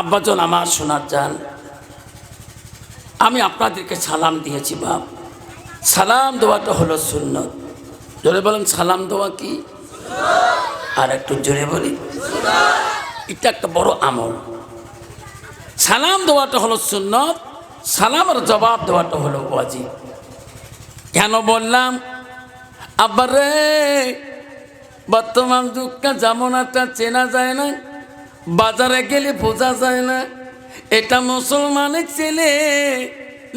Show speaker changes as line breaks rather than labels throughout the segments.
আব্বাজন, আমার শোনার যান আমি আপনাদেরকে সালাম দিয়েছি, বাপ। সালাম দেওয়াটা হলো সুন্নত। জোরে বলেন, সালাম দেওয়া কি? আর একটু জোরে বলি। এটা একটা বড় আমল। সালাম দেওয়াটা হলো সুন্নত, সালামের জবাব দেওয়াটা হলো ওয়াজিব। কেন বললাম? আবার রে, বর্তমান যুগটা যেমন একটা চেনা যায় না। বাজারে গেলে বোঝা যায় না, এটা মুসলমানের ছেলে,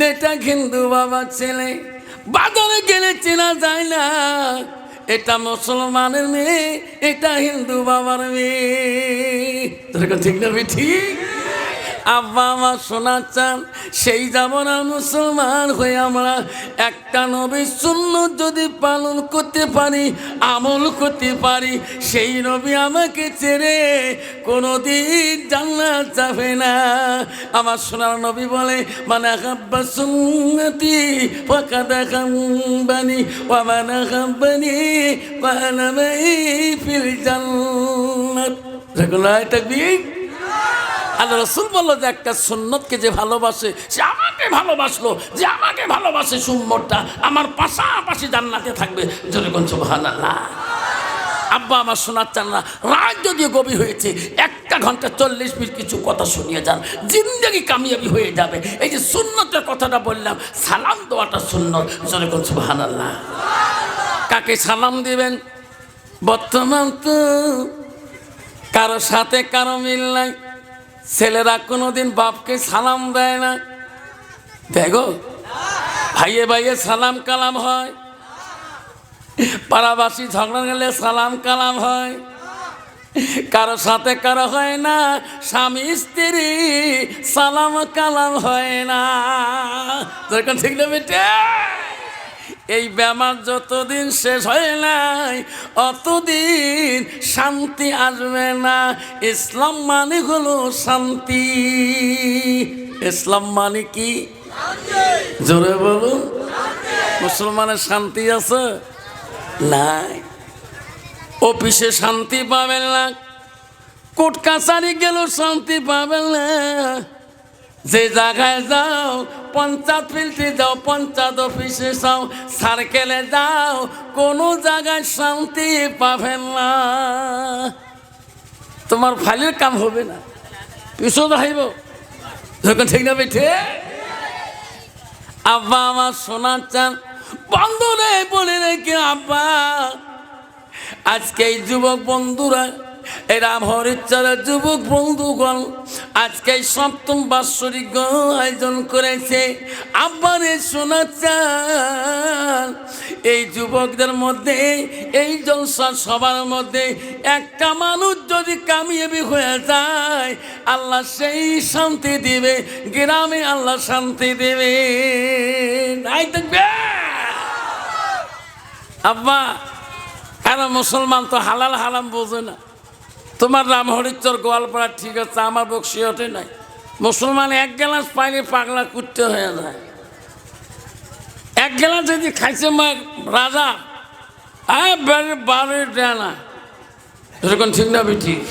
এটা হিন্দু বাবার ছেলে। বাজারে গেলে চেনা যায় না, এটা মুসলমানের মেয়ে, এটা হিন্দু বাবার মেয়ে। ঠিক না ঠিক আব্বা আমার শোনা চান, সেই যেমন আর মুসলমান হয়ে আমরা একটা নবীর শূন্য যদি পালন করতে পারি, আমল করতে পারি, সেই নবী আমাকে ছেড়ে কোনোদিন জান্নাত যাবে না। আমার সোনার নবী বলে মানে হাব্বা সুন্নতি ফাঁকা দেখা বানি ও মানে হাব্বানি পানামাই ফিল জান্নাত। রেগুলার তাকবীর। আল্লাহ রসুল বলল যে একটা সুন্নতকে যে ভালোবাসে, সে আমাকে ভালোবাসলো, যে আমাকে ভালোবাসে সুম্মরটা, আমার পাশাপাশি জান্নাতে থাকবে। সুবহান আল্লাহ আব্বা আমার শোনার চান না রাত যদিও গভীর হয়েছে, একটা ঘণ্টা চল্লিশ মিনিট কিছু কথা শুনিয়ে যান, জিন্দগি কামিয়াবি হয়ে যাবে। এই যে সুন্নতের কথাটা বললাম, সালাম দেওয়াটা সুন্নত। যেরকম সুবহান আল্লাহ কাকে সালাম দিবেন? বর্তমান তো কারও সাথে কারও মিল নাই। ছেলেরা কোনোদিন বাপকে সালাম দেয় না। দেখো, ভাইয়ে ভাইয়ে সালাম কালাম হয়। পাড়াবাসী ঝগড়া গেলে সালাম কালাম হয়। কারও সাথে কারও হয় না, স্বামী, স্ত্রী, সালাম কালাম হয় না। ঠিক না বেটে? এই বেমার যতদিন শেষ হয় নাই অতদিন শান্তি আসবে না। ইসলাম মানে হলো শান্তি। ইসলাম মানে কি? জোরে বলুন। মুসলমানের শান্তি আছে? নাই। অফিসে শান্তি পাবেন না। কোর্ট কাছারি গেলেও শান্তি পাবেন না। যে জায়গায় যাও পঞ্চায়েত ফিল্ডে যাও পঞ্চায়েত অফিসে যাও সার্কেলে যাও, কোনো জায়গায় শান্তি পাবেন না। তোমার ফাইলের কাম হবে না পিছু দাঁড়াইব যখন ঠিক না বেঠে? আব্বা আমার শোনার চান, বন্ধুরে বলে রেখে আব্বা, আজকে এই যুবক বন্ধুরা এরা হরিচারের যুবক বন্ধুগণ, আজকে সপ্তম বাৎসরিক আয়োজন করেছে আব্বারে শোনা চান এই যুবকদের মধ্যে, এই জলসা সবার মধ্যে একটা মানুষ যদি কামিয়াবি হয়ে যায়, আল্লাহ সেই শান্তি দিবে, গ্রামে আল্লাহ শান্তি দেবে। নাই দেখবে? আব্বা কারণ মুসলমান তো হালাল হালাম বোঝে না। তোমার রাম হরিচর গোয়ালপাড়া, ঠিক আছে, আমার বক্সি ওঠে নাই। মুসলমান এক গ্লাস পাইলে পাগলা কুটতে হয়ে যায়। এক গ্লাস যদি খাইছে রাজা বারে দেয় না এরকম ঠিক না ঠিক।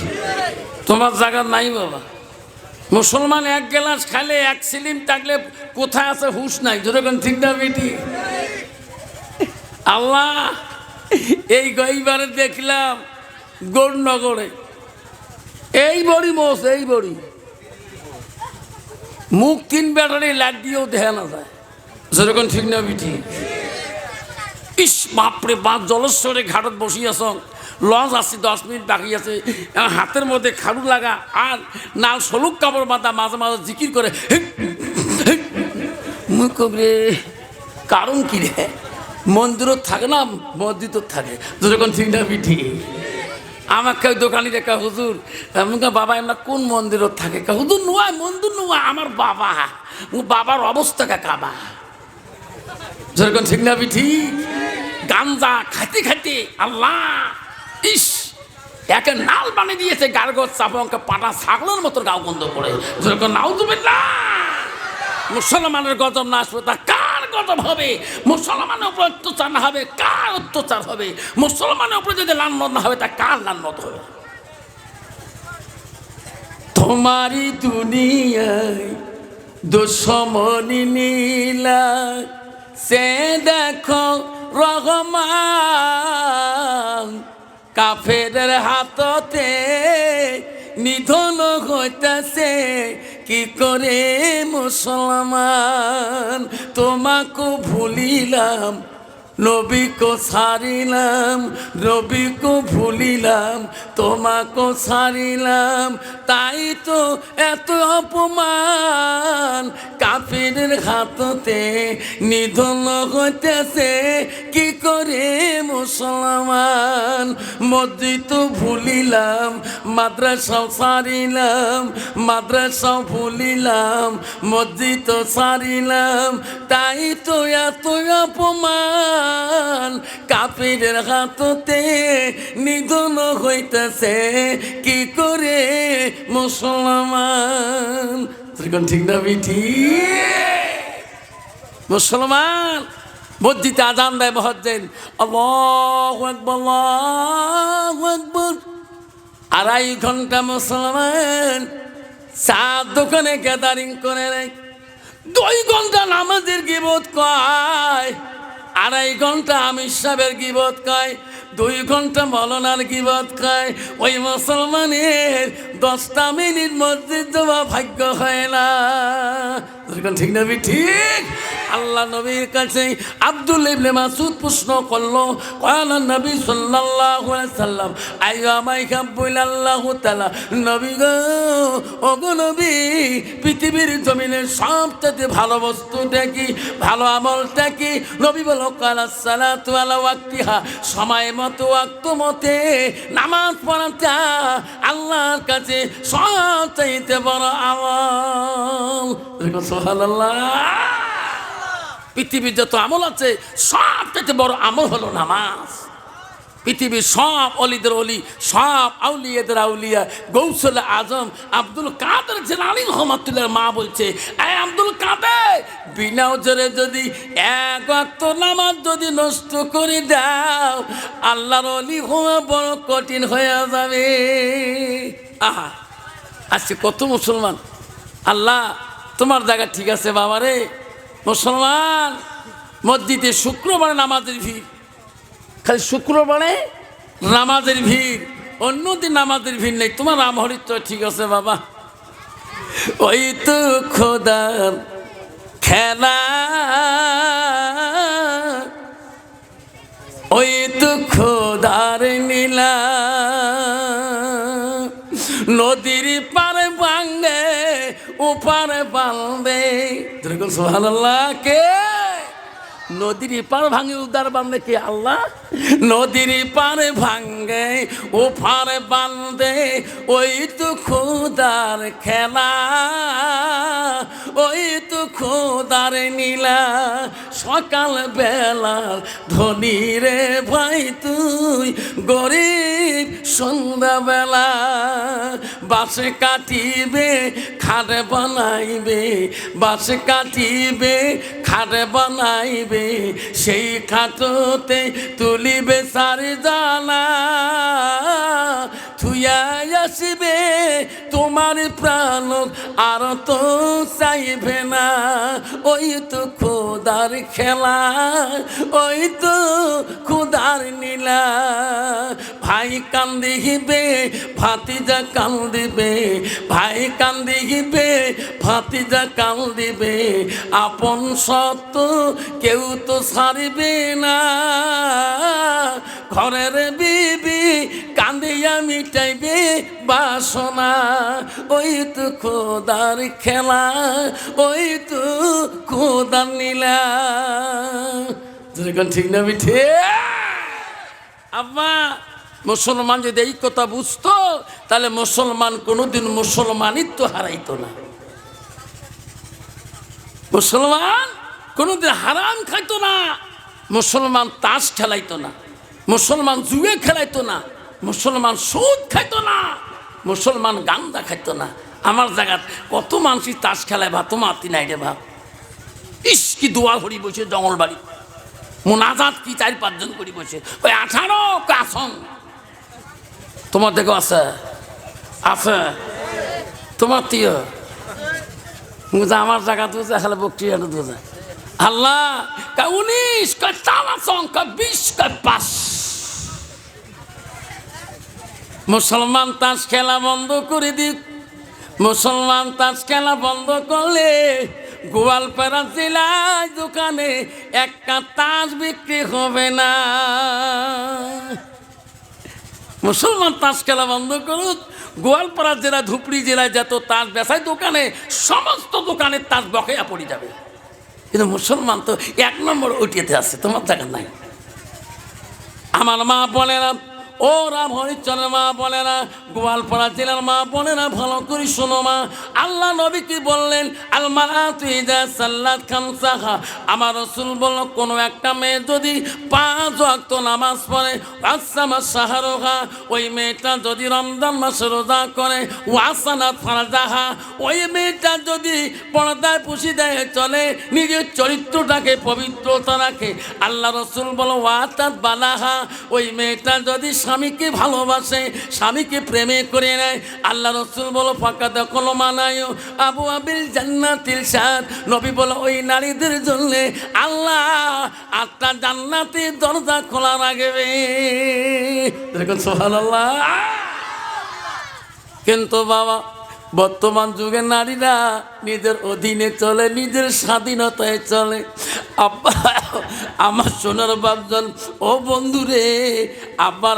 তোমার জায়গা নাই বাবা। মুসলমান এক গ্লাস খাইলে এক সিলিম থাকলে কোথায় আছে হুশ নাই। যেরকম ঠিক না বেটি আল্লাহ, এই গইবারে দেখলাম গৌরনগরে এই বড়ি মোষ, এই বড়ি। মুখ তিন ব্যাটারি লাগ দিয়েও দেখা না যায়। যেরকম ঠিক না বিঠি ইস বাপরে, বাপ জলস্বরে ঘাটত বসি আস লঞ্চ আসছি দশ মিনিট বাকি আছে। হাতের মধ্যে খাড়ু লাগা। আর নাল সলুক কাপড় বাঁধা মাঝে মাঝে জিকির করে মুখ রে কারণ কি রে মন্দিরত থাকে না মসজিদত থাকে। যখন ঠিক না বিঠি আমাকে ওই দোকানি দেখা হুজুর বাবা আমরা কোন মন্দিরত থাকে? কা হুজুর, নোয়া, মন্দির নোয়া, আমার বাবা। বাবার অবস্থা কাবা? যেরকম ঠিক না, বিঠি? গাঞ্জা খাইতে খাইতে আল্লাহ, ইস, একে নাল বানিয়ে দিয়েছে গার্গজ চাপঙ্কে পাটা ছাগলের মতো গাও বন্ধ করে যেরকম নাও তুমি না মুসলমানের গজব না আসবে, তা হবে মুসলমানের উপর অত্যাচার না হবে, কার অত্যাচার হবে? মুসলমানের উপরে যদি লান্নত না হবে, তা কার লান্নত হবে? তোমারই দুনিয়ায় দুশ্মনী নীলা, সে দেখো রহমান। কাফের হাততে নিধন হইতেছে কি করে মুসলমান? তোমাকে ভুলিলাম নবীকে ছাড়িলাম নবীকে ভুলিলাম, তোমাকে ছাড়িলাম তাই তো এত অপমান, কাফিরের হাততে নিধন হইতেছে। কি করে মুসলমান? মসজিদ ভুলিলাম, মাদ্রাসাও ছাড়িলাম মাদ্রাসাও ভুলিলাম মসজিদ ছাড়িলাম তাই তো এত অপমান কাপের হাততে নিধন হইতেছে। কি করে মুসলমান? তখন ঠিক না বিঠি মুসলমান? মসজিদে আজান দেয় মহজ্জেন। আকবার আড়াই ঘণ্টা মুসলমান চা দোকানে গ্যাদারিং করে নেয়। দুই ঘণ্টা নামাজের গিবত কয়। আড়াই ঘণ্টা আমির সাহেবের গিবত কয় দুই ঘণ্টা মলনার গিবত কয় ওই মুসলমানের দশটা মিনিট মসজিদ যাওয়া ভাগ্য হয় না। ঠিক নবী ঠিক। আল্লাহ নবীর কাছে আব্দুল ইবনে মাসুদ প্রশ্ন করল কয়াল নবী সাল্লাল্লাহু আলাইহি সাল্লাম আইয়া মাই কাব্বুল আল্লাহু তাআলা, নবী গো, ওগো নবী, পৃথিবীর জমিনের সবচেয়ে ভালো বস্তুটা কি? ভালো আমলটা কি? নবী বলো কালা সালাতু আলা ওয়াক্তিহা, সময় মতো, ওয়াক্ত মতে নামাজ পড়াটা আল্লাহর কাছে সবচাইতে বড় আমল। পৃথিবীর যত আমল আছে সব থেকে বড় আমল হলো নামাজ। পৃথিবীর সব অলিদের অলি, সব আউলিয়াদের আউলিয়া, গৌসল আজম, আব্দুল কাদের জেলানি রহমাতুল্লাহ মা বলছে, এই আব্দুল কাদের, বিনা জোরে যদি এক অক্ত নামাজ যদি নষ্ট করে দাও, আল্লাহর অলি হওয়া বড় কঠিন হয়ে যাবে। আহা, আজকে কত মুসলমান? আল্লাহ, তোমার জায়গা ঠিক আছে বাবা রে মুসলমান, মসজিদে শুক্রবারে নামাজের ভিড়। খালি শুক্রবারে নামাজের ভিড়, অন্যদিন নামাজের ভিড় নেই। তোমার রাম হরিত্র ঠিক আছে বাবা। ওই তো খোদার খেলা। ওই তো খোদার নীলা ওপারে পালবে যেরকম সোহান কে? নদীর পার ভাঙে উদার বান্ধে কি আল্লাহ? নদীর পারে ভাঙ্গে ও পারে বান্ধে, ওই তো খুদার খেলা, ওই তো খুদার নীলা, সকাল বেলা ধনী রে ভাই তুই, গরিব সন্ধ্যাবেলা বাসে কাটিবে, খাটে বানাইবে বাসে কাটিবে খাটে বানাইবে সেই খাটতে তুলিবে সারি জানা থুয়া আসিবে, তোমার প্রাণ আর তো চাইবে না। ওই তো খোদার খেলা, ওই তো খোদার নীলা। ভাই কান্দিবে, ভাতিজা কান্দিবে, ভাই কান্দি কান্দিবে, ভাতিজা কান্দিবে। আপন সত্য কেউ তো ছাড়িবে না। ঘরের বিবি কান্দিয়া মিটাইবে বাসনা, ওই তো খোদার খেলা, ওই তো খোদার নীলা যেরকম ঠিক না মিঠে। আম্মা, মুসলমান যদি এই কথা বুঝতো, তাহলে মুসলমান কোনোদিন মুসলমানিত্ব হারাইতো না। মুসলমান কোনোদিন হারাম খাইতো না। মুসলমান তাস খেলাইতো না। মুসলমান জুয়ে খেলাইতো না। মুসলমান সুদ খাইতো না, মুসলমান গান্দা খাইতো না। আমার জায়গাত কত মানুষই তাস খেলায় ভাত মাতি নাই রে ভাব ইস, কি দোয়া ভরি বসে জঙ্গল বাড়ি। মোনাজাত কি চার পাঁচজন করি বসে ওই আঠারো কাসন তোমার দেখো আছে? আছে? তোমার তিয়? আমার জায়গা দুজা খালে বক্রিয়া দুজা আল্লাহ, কা উনিশ, কা তালা সংখ্যা বিশ, কা পাঁচ মুসলমান তাস খেলা বন্ধ করে দিক। মুসলমান তাস খেলা বন্ধ করলে গোয়ালপাড়া জেলায় দোকানে একটা তাস বিক্রি হবে না। মুসলমান তাস খেলা বন্ধ করুক, গোয়ালপাড়া জেলা, ধুপড়ি জেলায় যত তাস বেসায় দোকানে, সমস্ত দোকানের তাস বকেয়া পড়ে যাবে। কিন্তু মুসলমান তো এক নম্বর ওটিতে আছে, তোমার জায়গা নাই। আমার মা বলে না ও রাম হরিচন্দ্রের মা বলে না, গোয়ালপাড়া জেলার মা বলে না, ভালো করে শোনো মা। আল্লাহ নবী কি বললেন? আলমারা তুই যা সাল্লাদ খান সাহা আমার রসুল বলল, কোনো একটা মেয়ে যদি পাঁচ ওয়াক্ত নামাজ পড়ে, আসামা সাহারোহা ওই মেয়েটা যদি রমজান মাসে রোজা করে ওয়াসানা ফারাজাহা, ওই মেয়েটা যদি পর্দায় পুষি দেয়, চলে, নিজের চরিত্রটাকে পবিত্রতা রাখে। আল্লাহ রসুল বলো ওয়াতাত বালাহা, ওই মেয়েটা যদি স্বামীকে ভালোবাসে, স্বামীকে প্রেমে করে নেয়। আল্লাহ রসুল বলো ফাঁকা দেখল মানায় আবু আবিল জান্নাতিল সাদ নবী বলো, ওই নারীদের জন্য আল্লাহ আটটা জান্নাতি দরজা খোলা রাখবে। দেখুন সোহান কিন্তু বাবা, বর্তমান যুগের নারীরা নিজের অধীনে চলে, নিজের স্বাধীনতায় চলে। আব্বা আমার সোনার বাপজন ও বন্ধুরে আব্বার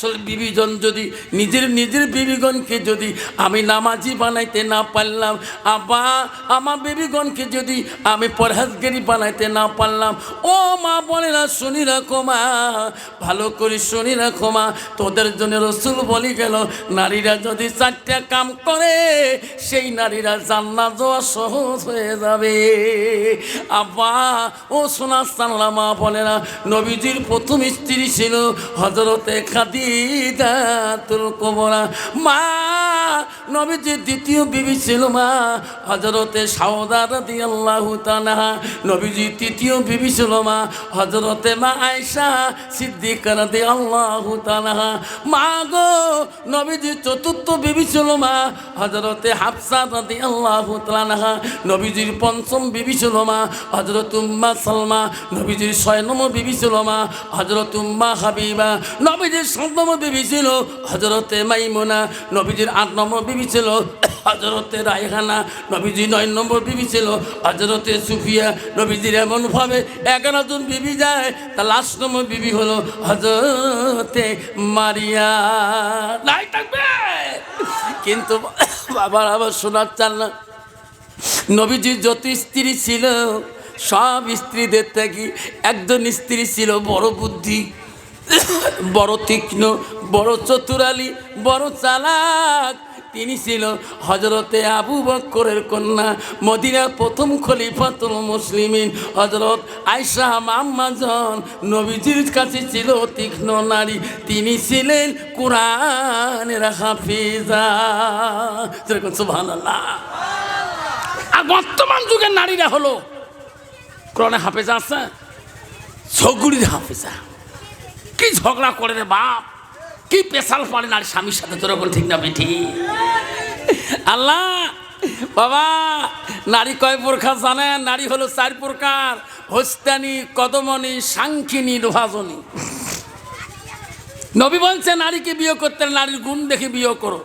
আসল বিবিজন যদি, নিজের নিজের বিবিগণকে যদি আমি নামাজি বানাইতে না পারলাম আবা আমার বিবিগণকে যদি আমি পরহাজগিরি বানাইতে না পারলাম, ও মা বলে না শুনি রাখো মা, ভালো করে শুনি রাখো মা, তোদের জন্য রসুল বলি গেল, নারীরা যদি চারটা কাম করে, সেই নারীরা জান্নাত যাওয়া সহজ হয়ে যাবে। আব্বা, ও সোনা সাল্লা মা বলে না নবীজির প্রথম স্ত্রী ছিল হজরতে খাদিজা। তুল কোমরা মা, নবীজির দ্বিতীয় বিবি ছিল মা হজরতে সাউদা রাদি আল্লাহ তানাহা নবীজির তৃতীয় বিবি ছিল মা হজরতে মা আয়সা সিদ্দিকা রাদি আল্লাহ তানাহা মা গো, নবীজির চতুর্থ বিবি ছিল মা হজরতে হাফসা রাদি আল্লাহ তালাহা নবীজির পঞ্চম বিবি ছিল মা হজরত উম্মা সালমা। নবীজির ছয় নম্বর বিবি ছিল মা হজরত উম্মা হাবিবা। নবীজির সাত নম্বর বিবি ছিল হজরতে মাইমোনা, নবীজির আট নম্বর বিবি ছিল হজরতে রায়হানা নবীজি নয় নম্বর বিবি ছিল হজরতে সুফিয়া, নবীজির এমনভাবে এগারো জন বিবি যায় তা লাস্ট নম্বর বিবি হলো হজরতে মারিয়া। নাই থাকবে! কিন্তু বাবার আবার শোনার চাল না। নবীজির যত স্ত্রী ছিল, সব স্ত্রীদের থেকে একজন স্ত্রী ছিল বড় বুদ্ধি। বড় তীক্ষ্ণ, বড় চতুরালি, বড় চালাক। তিনি ছিল হজরতে আবু বক্করের কন্যা, মদিনার প্রথম খলিফাতুল মুসলিমিন। হজরত আয়সা মাম্মাজন নবীজির কাছে ছিল তীক্ষ্ণ নারী। তিনি ছিলেন কোরআনের হাফিজা। যেরকম সুবহানাল্লাহ। আর বর্তমান যুগের নারীরা হলো কোরআনে হাফেজা আছে ছগুড়ির হাফেজা। কি ঝগড়া করে রে বাপ? কি পেশাল পারে নারী স্বামীর সাথে? তোর এখন ঠিক না বেঠি। আল্লাহ, বাবা, নারী কয় প্রকার জানেন? নারী হলো চার প্রকার। হস্তানি, কদমনি, সাংখিনী, লোহাজনী। নবী বলছে, নারীকে বিয়ে করতে নারীর গুণ দেখে বিয়ে করো।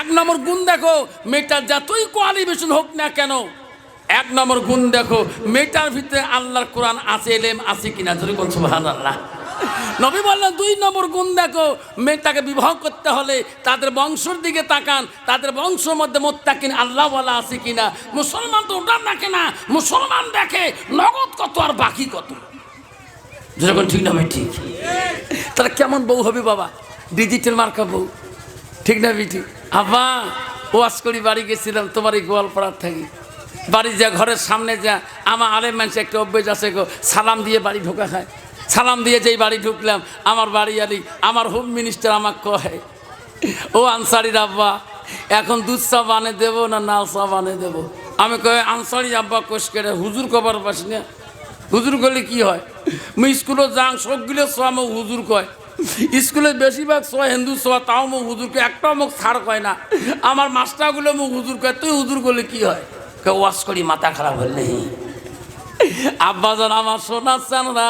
এক নম্বর গুণ দেখো, মেয়েটার যতই কোয়ালিফিকেশন হোক না কেন, এক নম্বর গুণ দেখো, মেয়েটার ভিতরে আল্লাহর কোরআন আছে, এলেম আছে কিনা? যদি বলছো সুবহান আল্লাহ নবী বললেন, দুই নম্বর গুণ দেখো, মেয়েটাকে বিবাহ করতে হলে তাদের বংশের দিকে তাকান, তাদের বংশের মধ্যে মোত্তাকিন আল্লাহ বলা আছে কিনা? মুসলমান তো ওটা দেখে না, মুসলমান দেখে নগদ কত আর বাকি কত? যেরকম ঠিক না ঠিক। তাহলে কেমন বউ হবে বাবা? ডিজিটাল মার্কা বউ। ঠিক না বিটি আব্বা ওয়াশ করি, বাড়ি গেছিলাম, তোমার এই গোয়ালপাড়ার থাকি। বাড়ি যা, ঘরের সামনে যা, আমার আলেম মানুষ একটা অভ্যেস আছে গো, সালাম দিয়ে বাড়ি ঢোকা খায়। সালাম দিয়ে যেই বাড়ি ঢুকলাম, আমার বাড়ি আলি, আমার হোম মিনিস্টার আমাকে কয় ও আনসারির আব্বা, এখন দুধ চা বানে দেবো না নাল চা বানে দেবো? আমি কয়, আনসারি আব্বা কোষ করে হুজুর কবার পাস না? হুজুর করলে কি হয়? মুই স্কুলে যাং, সবগুলো সব হুজুর কয়। স্কুলে বেশিরভাগ সোয়া হিন্দু সোয়া তাও মুখ হুজুরকে একটাও মুখ ছাড় কয় না। আমার মাস্টারগুলো মুখ হুজুর কয়, তুই হুজুর করলে কি হয়? কেউ ওয়াশ করি, মাথা খারাপ হলে আব্বাজান, আমার সোনার চানরা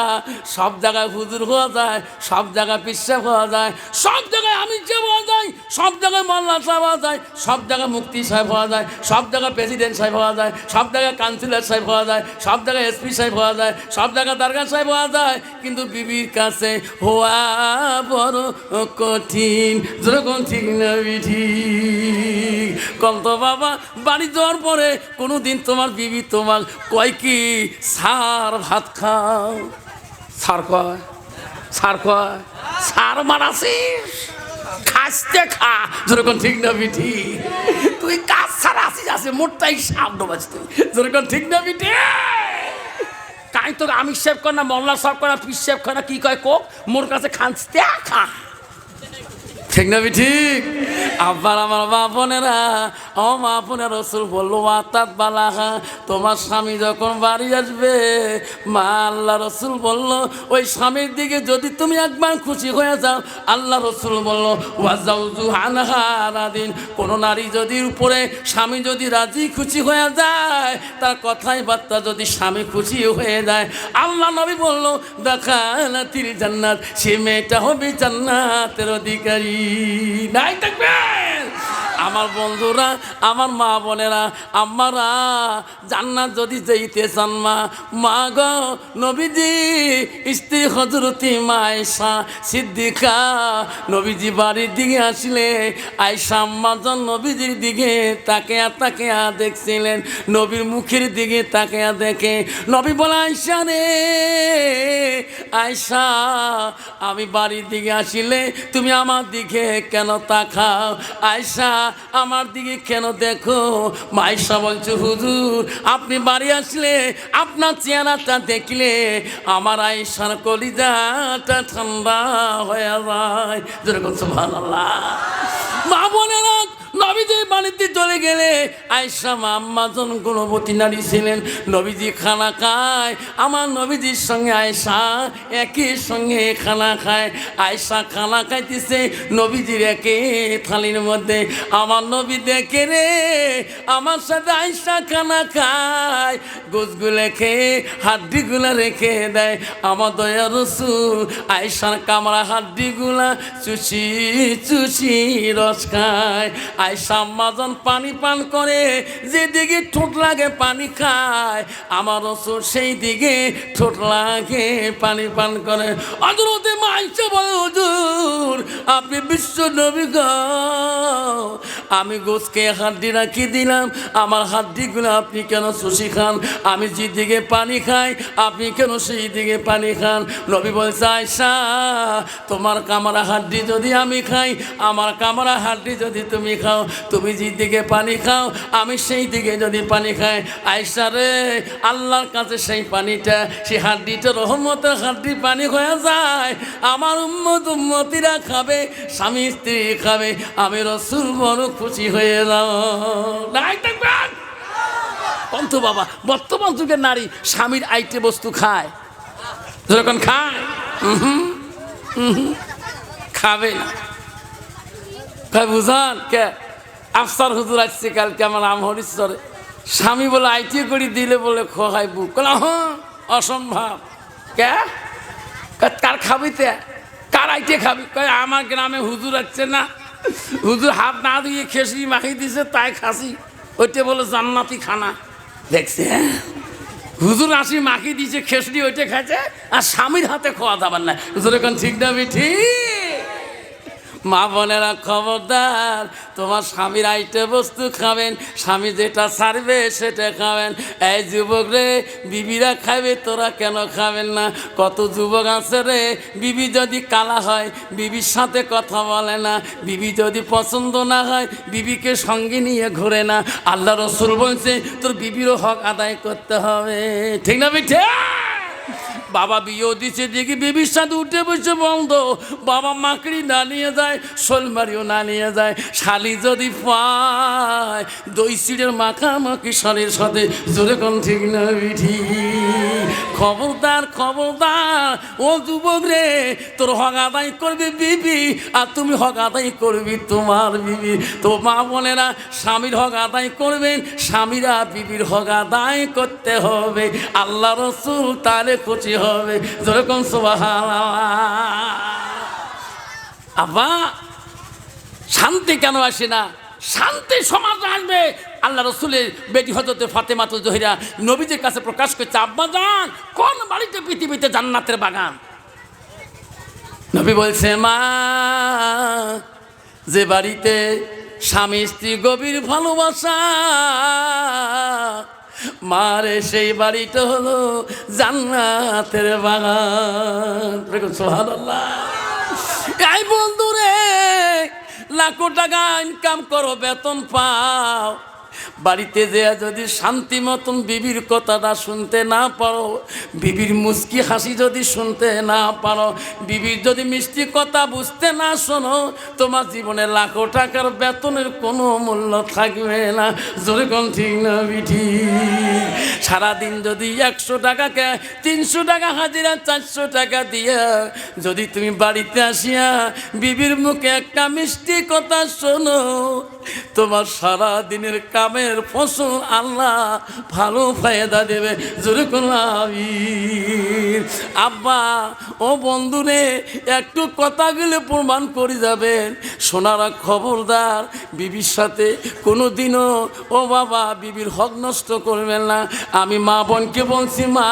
সব জায়গায় হুজুর হওয়া যায়, সব জায়গায় পিসা হওয়া যায়, সব জায়গায় আমি যে হওয়া যায় সব জায়গায় মোল্লা সাহেব হওয়া যায়, সব জায়গায় মুক্তি সাহেব হওয়া যায়, সব জায়গায় প্রেসিডেন্ট সাহেব হওয়া যায়, সব জায়গায় কাউন্সিলর সাহেব হওয়া যায়, সব জায়গায় এসপি সাহেব হওয়া যায়, সব জায়গায় দরগা সাহেব হওয়া যায়, কিন্তু বিবির কাছে হওয়া বড় কঠিন যেরকম ঠিক না বিঠি কন্ত বাবা, বাড়ি যাওয়ার পরে কোনো দিন তোমার বিবি তোমার কয় কি সার ভাত খাও? সার কয় সার কয়, সার মারাছিস? খাসতে খা। যেরকম ঠিক না বিঠি তুই কাজ সার আসিস আছে মোটটাই সাপ ডোবাস তুই। যেরকম ঠিক না বিঠি কাই তোর আমি সেব কর না, মল্লা সব কর না পিস সেব কর না, কি কয় কোক? মোর কাছে খাঁচতে খা। ঠিক না ঠিক? আব্বার, আমার মা বোনেরা ও মা বোনের রসুল বলল আতাত বালাহা, তোমার স্বামী যখন বাড়ি আসবে, মা আল্লাহ রসুল বলল, ওই স্বামীর দিকে যদি তুমি একবার খুশি হয়ে যাও, আল্লাহ রসুল বলল, ওয়াজাউজু হানহারাদিন কোনো নারী যদি উপরে স্বামী যদি রাজি খুশি হয়ে যায়, তার কথাই বার্তা যদি স্বামী খুশি হয়ে যায়, আল্লাহ নবী বলল দেখা তির জান্নাত, সে মেয়েটা হবে জান্নাতের অধিকারী। নাই থাকবেন আমার বন্ধুরা, আমার মা বোনেরা আমারা জান্নাত যদি যেতে চান মা মা গ, নবীজি, স্ত্রী হজরতি মা আয়সা সিদ্দিকা, নবীজি বাড়ির দিকে আসলে আয়সা আম্মাজন নবীজির দিকে তাকে তাকে দেখছিলেন, নবীর মুখের দিকে তাকে দেখে, নবী বলে আয়সা রে আয়সা আমি বাড়ির দিকে আসিলে, তুমি আমার দিকে কেন তাকাও? আয়সা আমার দিকে কেন দেখো? মাইসা বলছো, হুজুর, আপনি বাড়ি আসলে আপনার চেহারাটা দেখলে আমার আয়সার কলিজাটা ঠান্ডা হয়ে যায়। যেরকম ভালো মা বোনেরা নবীজি বাড়িতে চলে গেলে আয়সা আম্মাজন গুণবতী নারী ছিলেন। নবীজি খানা খায়, আমার নবীজির সঙ্গে আয়সা একই সঙ্গে খানা খায়। আয়সা খানা খাইতেছে, নবীজির একে থালির মধ্যে। আমার নবী দেখে রে, আমার সাথে আয়সা খানা খায়। গোসগুলো খেয়ে, হাড্ডিগুলা রেখে দেয়। আমার দয়া রসুল আয়সার কামড়া হাড্ডিগুলা চুষি চুষি রস খায়। আয়সা মাজন পানি পান করে, যেদিকে ঠোঁট লাগে পানি খায়, আমার রসুল সেই দিকে ঠোঁট লাগে পানি পান করে। অজরতে মাইসা বলে, হুজুর, আপনি বিশ্ব নবী গ। আমি গোসকে হাড্ডি রাখি দিলাম, আমার হাড্ডিগুলো আপনি কেন সুশি খান? আমি যেদিকে পানি খাই, আপনি কেন সেই দিকে পানি খান? নবী বলছে আয়সা তোমার কামরা হাড্ডি যদি আমি খাই, আমার কামরা হাড্ডি যদি তুমি খাও তুমি যেদিকে পানি খাও, আমি সেই দিকে যদি পানি খাই। আয়সা রে, আল্লাহর কাছে সেই পানিটা, সেই হাড্ডিটা, রহমতের হাড্ডি পানি হয়ে যায়। আমার উম্মত উম্মতিরা খাবে, স্বামী স্ত্রী খাবে, আমি রসুল বড় খুশি হয়ে যাও নাই পন্থ বাবা, বর্তমান যুগের নারী স্বামীর আইটে বস্তু খায়। যখন খায় খাবে না। বুঝান, কে? আফসার হুজুর আসছে কালকে আমার আম হরিশ্বরে স্বামী বলে, আইটি করি দিলে বলে খোহাই বুক। কলাম হ্যাঁ অসম্ভব। কে? কার খাবি তে? কার আইটে খাবি? কয়, আমার গ্রামে হুজুর আসছে না। হুজুর হাত না দিয়ে খেসি মাখি দিছে, তাই খাসি। ওইটা বলে, জান্নাতি খানা। দেখছে হ্যাঁ? হুজুর আসি মাখি দিছে খেসড়ি ওইটা খাইছে, আর স্বামীর হাতে খাওয়া দাবার না হুজুর এখন ঠিক না ঠিক মা বোনেরা খবরদার, তোমার স্বামীর আইটে বস্তু খাবেন, স্বামী যেটা ছাড়বে সেটা খাবেন। এই যুবক রে, বিবিরা খাবে তোরা কেন খাবেন না? কত যুবক আছে রে, বিবি যদি কালা হয়, বিবির সাথে কথা বলে না। বিবি যদি পছন্দ না হয়, বিবিকে সঙ্গে নিয়ে ঘোরে না। আল্লাহ রসুল বলছে, তোর বিবিরও হক আদায় করতে হবে। ঠিক না বিঠে বাবা বিয়েও দিচ্ছে দেখি বিবির সাথে উঠে বসে বন্ধ। বাবা মাকড়ি না নিয়ে যায়, শোলমারিও না নিয়ে যায়, শালি যদি পায়, দই সিটের মাখামাখি শালির সাথে, জোরে কোন ঠিক না বিঠি। খবরদার খবরদার, ও যুবক রে, তোর হক আদায় করবি বিবি, আর তুমি হক আদায় করবি তোমার বিবি। তো মা বোনেরা, স্বামীর হক আদায় করবেন, স্বামীরা বিবির হক আদায় করতে হবে। আল্লাহ রসুল তাহলে খুশি হবে। যেরকম আব্বা, শান্তি কেন আসে না? শান্তি সমাজ আসবে। আল্লাহ রসুলের বেটি হজরতে ফাতেমাতুল জহিরা নবীদের কাছে প্রকাশ করছে, আব্বা যান কোন বাড়িতে পৃথিবীতে জান্নাতের বাগান? নবী বলছে, মা, যে বাড়িতে স্বামী স্ত্রী গভীর ভালোবাসা মারে সেই বাড়িটা হলো জান্নাতের বাগান। সোহান এই বন্ধু রে লাখো টাকা ইনকাম করো, বেতন পাও। বাড়িতে যে যদি শান্তি মতন বিবির কথাটা শুনতে না পারো, বিবির মুস্কি হাসি যদি শুনতে না পারো, বিবির যদি মিষ্টি কথা বুঝতে না শোনো, তোমার জীবনে লাখো টাকার বেতনের কোনো মূল্য থাকবে না। জোরে কোন ঠিক না বিঠি সারাদিন যদি একশো টাকাকে তিনশো টাকা, হাজিরা চারশো টাকা দিয়া যদি তুমি বাড়িতে আসিয়া বিবির মুখে একটা মিষ্টি কথা শোনো তোমার সারা দিনের কামের ফসল আল্লাহ ভালো ফায়দা দেবে। জোরে আব্বা, ও বন্ধুরে, একটু কথাগুলো প্রমাণ করে যাবেন। সোনারা খবরদার, বিবির সাথে কোনো দিনও ও বাবা, বিবির হক নষ্ট করবেন না। আমি মা বোনকে বলছি, মা,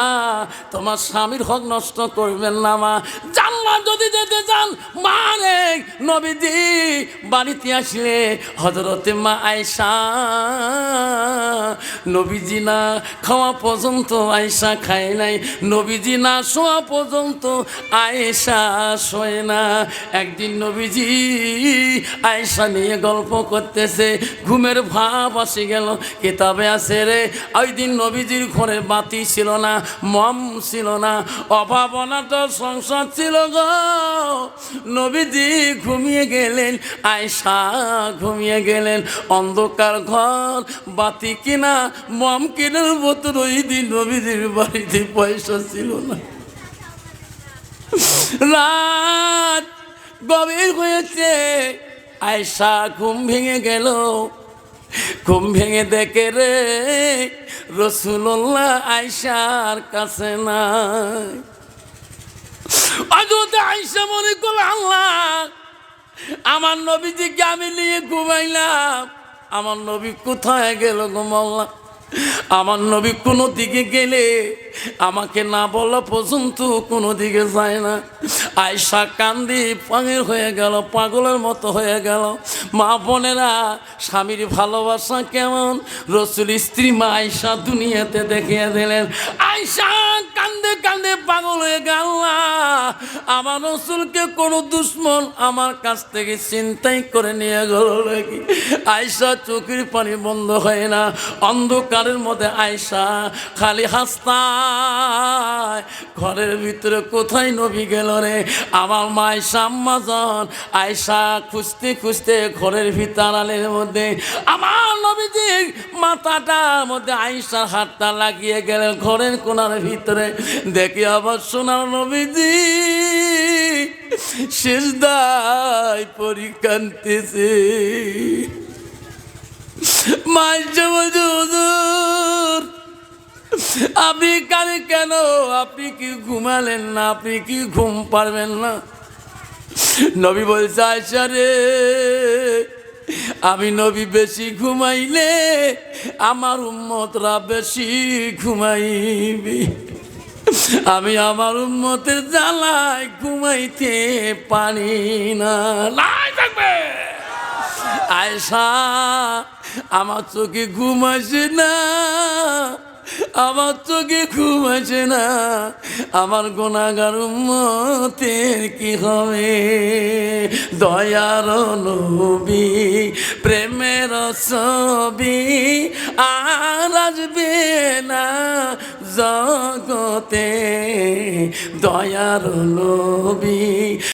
তোমার স্বামীর হক নষ্ট করবেন না, মা। জানলা যদি যেতে চান, মা রে, নবীজি, বাড়িতে আসলে হজরতে মা আয়সা নবীজি না খাওয়া পর্যন্ত আয়সা খায় নাই, নবীজি না শোয়া পর্যন্ত আয়েশা শোয় না। একদিন নবীজি আয়েশা নিয়ে গল্প করতেছে, ঘুমের ভাব আসে গেল, কিতাবে আছে রে, ওই দিন নবীজির ঘরে বাতি ছিল না, মম ছিল না, অভাব অভাবনাটা সংসার ছিল গো। নবীজি ঘুমিয়ে গেলেন আয়সা ঘুমিয়ে গেলেন অন্ধকার ঘর, বাতি কিনা মম কেনার মতো ওই দিন নবীজির বাড়িতে পয়সা ছিল না। রাত গভীর হয়েছে আয়সা ঘুম ভেঙে গেল। ঘুম ভেঙে দেখে রে রসুল্লাহ আয়সার কাছে অযথা আয়সা মনে করল, আল্লাহ আমার নবীজিকে আমি নিয়ে ঘুমাইলাম। আমার নবী কোথায় গেল ঘুমাল্লাহ আমার নবী কোনো দিকে গেলে আমাকে না বলা পর্যন্ত কোনো দিকে যায় না। আয়সা কান্দি পাগল হয়ে গেল, পাগলের মতো হয়ে গেল। মা বোনেরা, স্বামীর ভালোবাসা কেমন? রসুল স্ত্রী মা আয়সা দুনিয়াতে দেখিয়ে দিলেন আয়সা কান্দে কান্দে পাগল হয়ে গেল। আমার রসুলকে কোনো দুশ্মন আমার কাছ থেকে চিন্তাই করে নিয়ে গেল নাকি? আয়সা চোখের পানি বন্ধ হয় না। অন্ধকারের মধ্যে আয়সা খালি হাসতায়, ঘরের ভিতরে কোথায় নবী গেল রে? আমার মায় সাম্মাজন আয়সা খুঁজতে খুঁজতে ঘরের ভিতর আলের মধ্যে আমার নবীজির মাথাটার মধ্যে আয়সার হাতটা লাগিয়ে গেলেন ঘরের কোনার ভিতরে। দেখি আবার সোনার নবীজি শেষ দায় পরিকান্তেছে মাঝে মাঝে হুজুর আপনি কানে কেন? আপনি কি ঘুমালেন না? আপনি কি ঘুম পারবেন না? নবী বলছে আয়সা রে, আমি নবী বেশি ঘুমাইলে আমার উম্মতরা বেশি ঘুমাইবি। আমি আমার উন্মতের জ্বালায় ঘুমাইতে পারি না। লাই আয়সা আমার চোখে ঘুম আসে না। আমার চোখে ঘুম আসে না। আমার গোনাগার উম্মতের কি হবে? দয়ার নবী, প্রেমের ছবি আর আসবে না জগতে। দয়ার নবী